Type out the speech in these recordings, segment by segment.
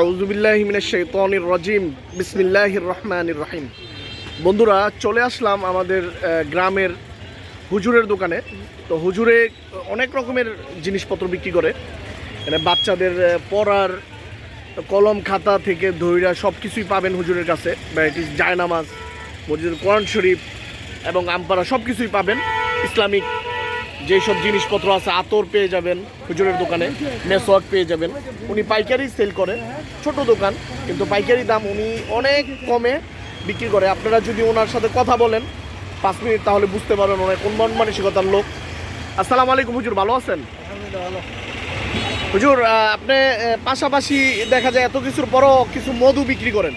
আউজুবিল্লাহ মিনাশাইতানির রাজিম। বিসমিল্লাহির রহমানির রহিম। বন্ধুরা, চলে আসলাম আমাদের গ্রামের হুজুরের দোকানে। তো হুজুরে অনেক রকমের জিনিসপত্র বিক্রি করে। মানে বাচ্চাদের পড়ার কলম, খাতা থেকে ধৈরা সব কিছুই পাবেন হুজুরের কাছে। ভ্যারাইটিস জায়নামাজ মসজিদের কোরআন শরীফ এবং আমপারা সব কিছুই পাবেন। ইসলামিক যেসব জিনিসপত্র আছে, আতর পেয়ে যাবেন হুজুরের দোকানে মেসওয়াক পেয়ে যাবেন। উনি পাইকারি সেল করে। ছোট দোকান কিন্তু পাইকারি দাম উনি অনেক কমে বিক্রি করে। আপনারা যদি ওনার সাথে কথা বলেন পাঁচ মিনিট তাহলে বুঝতে পারবেন অনেক কোন মন মানসিকতার লোক। আসসালামু আলাইকুম হুজুর ভালো আছেন? হুজুর আপনি পাশাপাশি দেখা যায় এত কিছুর পরও কিছু মধু বিক্রি করেন।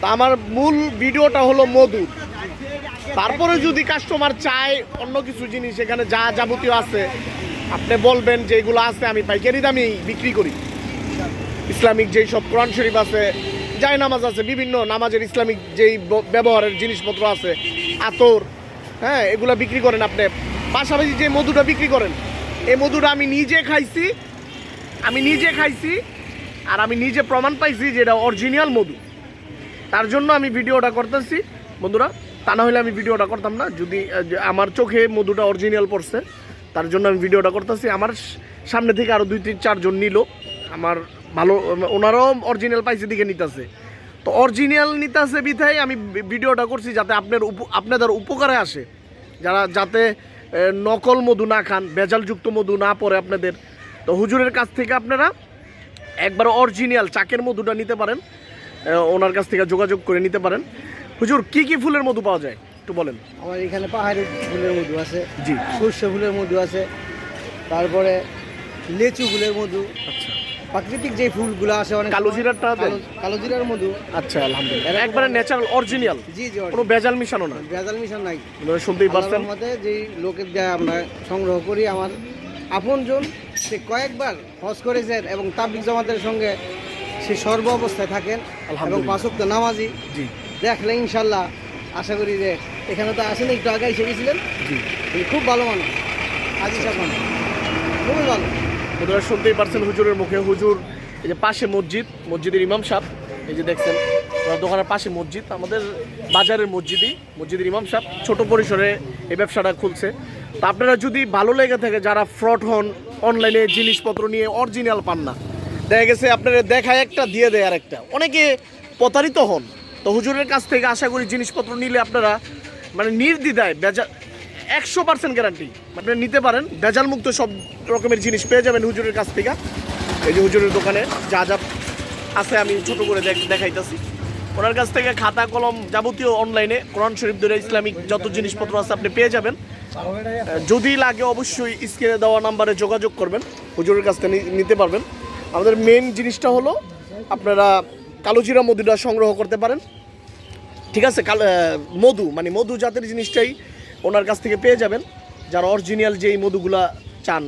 তা আমার মূল ভিডিওটা হলো মধু। তারপরে যদি কাস্টমার চায় অন্য কিছু জিনিস এখানে যা যাবতীয় আছে আপনি বলবেন যে এগুলো আছে আমি পাইকারি দামেই বিক্রি করি। ইসলামিক যেই সব কোরআন শরীফ আছে জায় নামাজ আছে, বিভিন্ন নামাজের ইসলামিক যেই ব্যবহারের জিনিসপত্র আছে, আতর হ্যাঁ এগুলো বিক্রি করেন আপনি। পাশাপাশি যে মধুটা বিক্রি করেন এই মধুটা আমি নিজে খাইছি, আমি নিজে খাইছি, আর আমি নিজে প্রমাণ পাইছি যে এটা অরিজিনাল মধু। তার জন্য আমি ভিডিওটা করতেছি। বন্ধুরা, তা না হলে আমি ভিডিওটা করতাম না। যদি আমার চোখে মধুটা অরিজিনাল পড়ছে, তার জন্য আমি ভিডিওটা করতেছি। আমার সামনে থেকে আরও দুই তিন চারজন নিল। আমার ভালো ওনারাও অরিজিনাল পাইছে দিকে নিতেছে। তো অরিজিনাল নিতেছে বিধায় আমি ভিডিওটা করছি যাতে আপনার আপনাদের উপকারে আসে। যারা যাতে নকল মধু না খান ভেজালযুক্ত মধু না পড়ে আপনাদের। তো হুজুরের কাছ থেকে আপনারা একবার অরিজিনাল চাকের মধুটা নিতে পারেন। ওনার কাছ থেকে যোগাযোগ করে নিতে পারেন। হুজুর কি কি ফুলের মধু পাওয়া যায়? একটু বলেন। আমার এখানে পাহাড়ি ফুলের মধু আছে জি। সর্ষে ফুলের মধু আছে তারপরে লেচু ফুলের মধু আচ্ছা। প্রাকৃতিক যে ফুলগুলো আছে অনেক কালো জিরারটা দেন? কালো- জিরার মধু। আচ্ছা আলহামদুলিল্লাহ। একবারে ন্যাচারাল অরিজিনাল জি জি কোনো ভেজাল মিশানো না? ভেজাল মিশন নাই। শুনতেই পারছেন আল্লাহর মতে যেই লোকের দেয়া আমরা সংগ্রহ করি আমার আপনজন সে কয়েকবার হজ করেছেন এবং তাবলিক জামাতের সঙ্গে সে সর্ব অবস্থায় থাকেন এবং। পাঁচক্ত নামাজি। জি। দেখলে ইনশাল্লাহ আশা করি যে এখানে তো আসেন একটু আগে এসে গেছিলেন। জি। খুব ভালো মানুষ। আজি সাহেব খুবই ভালো। আপনারা শুনতেই পারছেন হুজুরের মুখে। হুজুর, এই যে পাশে মসজিদ, মসজিদের ইমাম সাহেব, এই যে দেখছেন দোকানের পাশে মসজিদ, আমাদের বাজারের মসজিদই, মসজিদের ইমাম সাহেব, ছোট পরিসরে এই ব্যবসাটা খুলছে। তা আপনারা যদি ভালো লেগে থাকে, যারা ফ্রড হন, অনলাইনে জিনিসপত্র নিয়ে অরিজিনাল পান না, দেখা গেছে আপনারা দেখায় একটা, দিয়ে দেয় আর একটা অনেকে প্রতারিত হন। তো হুজুরের কাছ থেকে আশা করি জিনিসপত্র নিলে আপনারা মানে নির্দ্বিধায়, বেজা একশো পার্সেন্ট গ্যারান্টি আপনারা নিতে পারেন ভেজাল মুক্ত সব রকমের জিনিস পেয়ে যাবেন হুজুরের কাছ থেকে। এই যে হুজুরের দোকানে যা যা আছে আমি ছোট করে দেখ- দেখাইতাছি। ওনার কাছ থেকে খাতা, কলম যাবতীয় অনলাইনে কোরআন শরীফ ধরে ইসলামিক যত জিনিসপত্র আছে আপনি পেয়ে যাবেন। যদি লাগে অবশ্যই স্ক্রিনে দেওয়া নাম্বারে যোগাযোগ করবেন, হুজুরের কাছ থেকে নিতে পারবেন। আমাদের মেন জিনিসটা হলো, আপনারা কালোজিরা মধুটা সংগ্রহ করতে পারেন। ঠিক আছে, কাল মধু মানে মধু জাতের জিনিসটাই ওনার কাছ থেকে পেয়ে যাবেন। যারা অরিজিনাল যেই মধুগুলা চান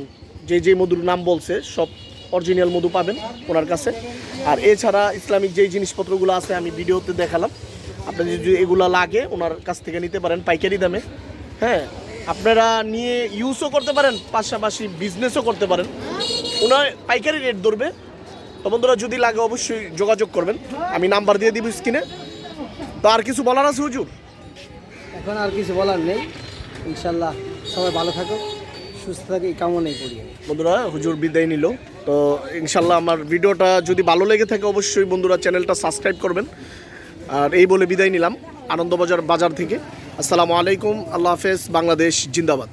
যে যে মধুর নাম বলছে, সব অরিজিনাল মধু পাবেন ওনার কাছে। আর এছাড়া ইসলামিক যেই জিনিসপত্রগুলো আছে, আমি ভিডিওতে দেখালাম। আপনাদের যদি এগুলো লাগে, ওনার কাছ থেকে নিতে পারেন পাইকারি দামে। হ্যাঁ আপনারা নিয়ে ইউজও করতে পারেন, পাশাপাশি বিজনেসও করতে পারেন। ওনার পাইকারি রেট ধরবে। তো বন্ধুরা, যদি লাগে অবশ্যই যোগাযোগ করবেন। আমি নাম্বার দিয়ে দিব স্ক্রিনে তো আর কিছু বলার আছে হুজুর? এখন আর কিছু বলার নেই। ইনশাল্লাহ সবাই ভালো থাকো, সুস্থ থাকে, এই কামনাই করি বন্ধুরা, হুজুর বিদায় নিল। তো ইনশাল্লাহ আমার ভিডিওটা যদি ভালো লেগে থাকে, অবশ্যই বন্ধুরা চ্যানেলটা সাবস্ক্রাইব করবেন। আর এই বলে বিদায় নিলাম, আনন্দবাজার বাজার থেকে। আসসালামু আলাইকুম, আল্লাহ হাফেজ, বাংলাদেশ, জিন্দাবাদ।